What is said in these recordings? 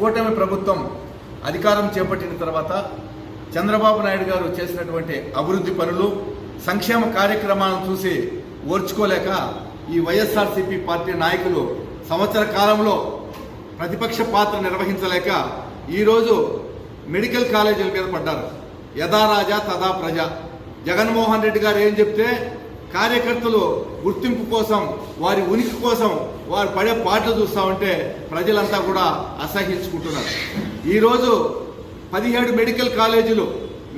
కూటమి ప్రభుత్వం అధికారం చేపట్టిన తర్వాత చంద్రబాబు నాయుడు గారు చేసినటువంటి అభివృద్ధి పనులు సంక్షేమ కార్యక్రమాలను చూసి ఓర్చుకోలేక ఈ వైఎస్ఆర్సీపీ పార్టీ నాయకులు సంవత్సర కాలంలో ప్రతిపక్ష పాత్ర నిర్వహించలేక ఈరోజు మెడికల్ కాలేజీల మీద పడ్డారు. యథా రాజా తదా ప్రజ. జగన్మోహన్ రెడ్డి గారు ఏం చెప్తే కార్యకర్తలు గుర్తింపు కోసం వారి ఉనికి కోసం వారు పడే పాటలు చూస్తూ ఉంటే ప్రజలంతా కూడా అసహించుకుంటున్నారు. ఈరోజు పదిహేడు మెడికల్ కాలేజీలు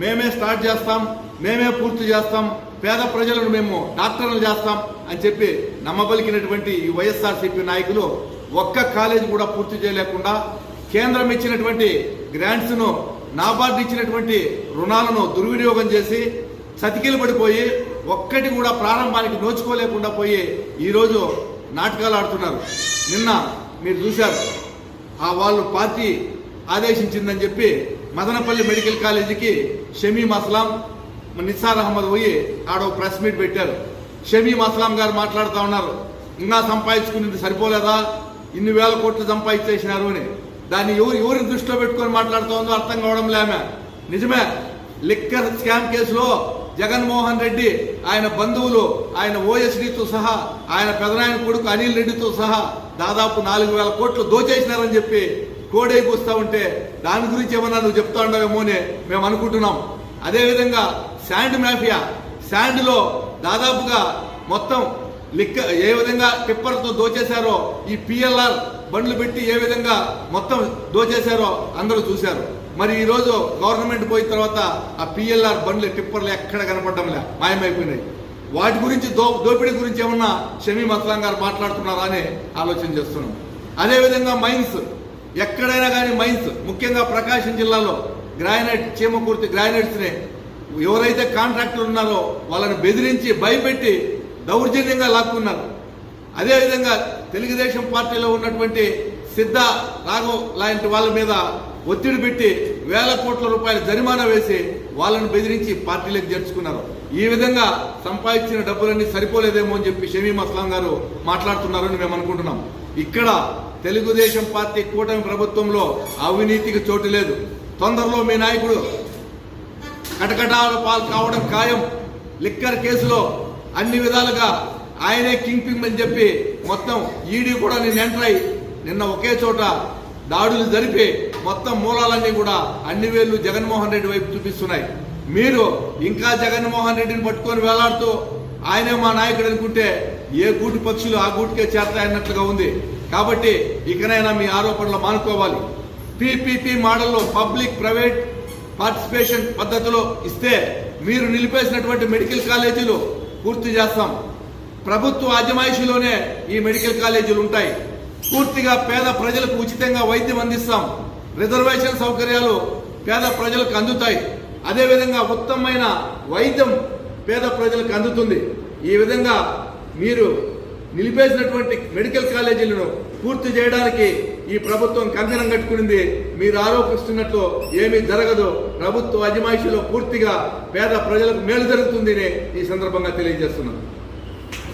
మేమే స్టార్ట్ చేస్తాం మేమే పూర్తి చేస్తాం పేద ప్రజలను మేము డాక్టర్లు చేస్తాం అని చెప్పి నమ్మబలికినటువంటి ఈ వైఎస్ఆర్సీపీ నాయకులు ఒక్క కాలేజీ కూడా పూర్తి చేయలేకుండా కేంద్రం ఇచ్చినటువంటి గ్రాంట్స్ను నాబార్డు ఇచ్చినటువంటి రుణాలను దుర్వినియోగం చేసి చతికిలు పడిపోయి ఒక్కటి కూడా ప్రారంభానికి నోచుకోలేకుండా పోయి ఈరోజు నాటకాలు ఆడుతున్నారు. నిన్న మీరు చూశారు. ఆ వాళ్ళు పార్టీ ఆదేశించిందని చెప్పి మదనపల్లి మెడికల్ కాలేజీకి షమీం అస్లాం నిస్సార్ అహ్మద్ పోయి ఆడ ప్రెస్ మీట్ పెట్టారు. షమీం అస్లాం గారు మాట్లాడుతూ ఉన్నారు. ఇంకా సంపాదించుకునేది సరిపోలేదా? ఇన్ని వేల కోట్లు సంపాదించేసినారు అని. దాన్ని ఎవరు ఎవరిని దృష్టిలో పెట్టుకొని మాట్లాడుతూ ఉందో అర్థం కావడం లేమే నిజమే. లిక్కర్ స్కామ్ కేసులో జగన్మోహన్ రెడ్డి ఆయన బంధువులు ఆయన ఓఎస్డీతో సహా ఆయన పెదనాయన కొడుకు అనిల్ రెడ్డితో సహా దాదాపు నాలుగు వేల కోట్లు దోచేసినారని చెప్పి కోడైపోస్తా ఉంటే దాని గురించి ఏమన్నా నువ్వు చెప్తా ఉండవేమో అని మేము అనుకుంటున్నాం. అదేవిధంగా శాండ్ మాఫియా శాండ్లో దాదాపుగా మొత్తం లిక్క ఏ విధంగా టిప్పర్తో దోచేశారో ఈ పిఎల్ఆర్ బండ్లు పెట్టి ఏ విధంగా మొత్తం దోచేశారో అందరూ చూశారు. మరి ఈరోజు గవర్నమెంట్ పోయిన తర్వాత ఆ పిఎల్ఆర్ బండ్లు టిప్పర్లు ఎక్కడ కనపడడంలే మాయమైపోయినాయి. వాటి గురించి దో దోపిడీ గురించి ఏమన్నా షమీ అస్లాం గారు మాట్లాడుతున్నారా అని ఆలోచన చేస్తున్నాం. అదేవిధంగా మైన్స్ ఎక్కడైనా కానీ మైన్స్ ముఖ్యంగా ప్రకాశం జిల్లాలో గ్రానైట్ చీమకూర్తి గ్రానైట్స్ని ఎవరైతే కాంట్రాక్టర్లు ఉన్నారో వాళ్ళని బెదిరించి భయపెట్టి దౌర్జన్యంగా లాక్కున్నారు. అదేవిధంగా తెలుగుదేశం పార్టీలో ఉన్నటువంటి సిద్ధ రాఘవ్ లాంటి వాళ్ళ మీద ఒత్తిడి పెట్టి వేల కోట్ల రూపాయల జరిమానా వేసి వాళ్ళని బెదిరించి పార్టీలకు చేర్చుకున్నారు. ఈ విధంగా సంపాదించిన డబ్బులన్నీ సరిపోలేదేమో అని చెప్పి షమీం అస్లాం గారు మాట్లాడుతున్నారని మేము అనుకుంటున్నాం. ఇక్కడ తెలుగుదేశం పార్టీ కూటమి ప్రభుత్వంలో అవినీతికి చోటు లేదు. తొందరలో మీ నాయకుడు కటకటాల పాలు కావడం ఖాయం. లిక్కర్ కేసులో అన్ని విధాలుగా ఆయనే కింగ్ పింగ్ అని చెప్పి మొత్తం ఈడీ కూడా నిన్న ఎంటర్ అయి నిన్న ఒకే చోట దాడులు జరిపి మొత్తం మూలాలన్నీ కూడా అన్ని వేళ్ళు జగన్మోహన్ రెడ్డి వైపు చూపిస్తున్నాయి. మీరు ఇంకా జగన్మోహన్ రెడ్డిని పట్టుకొని వేలాడుతూ ఆయనే మా నాయకుడు అనుకుంటే ఏ గూటి పక్షులు ఆ గూటికే చేరతాయన్నట్లుగా ఉంది. కాబట్టి ఇకనైనా మీ ఆరోపణలు మానుకోవాలి. పీపీపీ మోడల్లో పబ్లిక్ ప్రైవేట్ పార్టిసిపేషన్ పద్ధతిలో ఇస్తే మీరు నిలిపేసినటువంటి మెడికల్ కాలేజీలు పూర్తి చేస్తాం. ప్రభుత్వ అజమాయిషిలోనే ఈ మెడికల్ కాలేజీలు ఉంటాయి. పూర్తిగా పేద ప్రజలకు ఉచితంగా వైద్యం అందిస్తాం. రిజర్వేషన్ సౌకర్యాలు పేద ప్రజలకు అందుతాయి. అదేవిధంగా ఉత్తమమైన వైద్యం పేద ప్రజలకు అందుతుంది. ఈ విధంగా మీరు నిలిపేసినటువంటి మెడికల్ కాలేజీలను పూర్తి చేయడానికి ఈ ప్రభుత్వం కంకణం కట్టుకునింది. మీరు ఆరోపిస్తున్నట్లు ఏమీ జరగదు. ప్రభుత్వ అజమాయిషిలో పూర్తిగా పేద ప్రజలకు మేలు జరుగుతుందని ఈ సందర్భంగా తెలియజేస్తున్నాను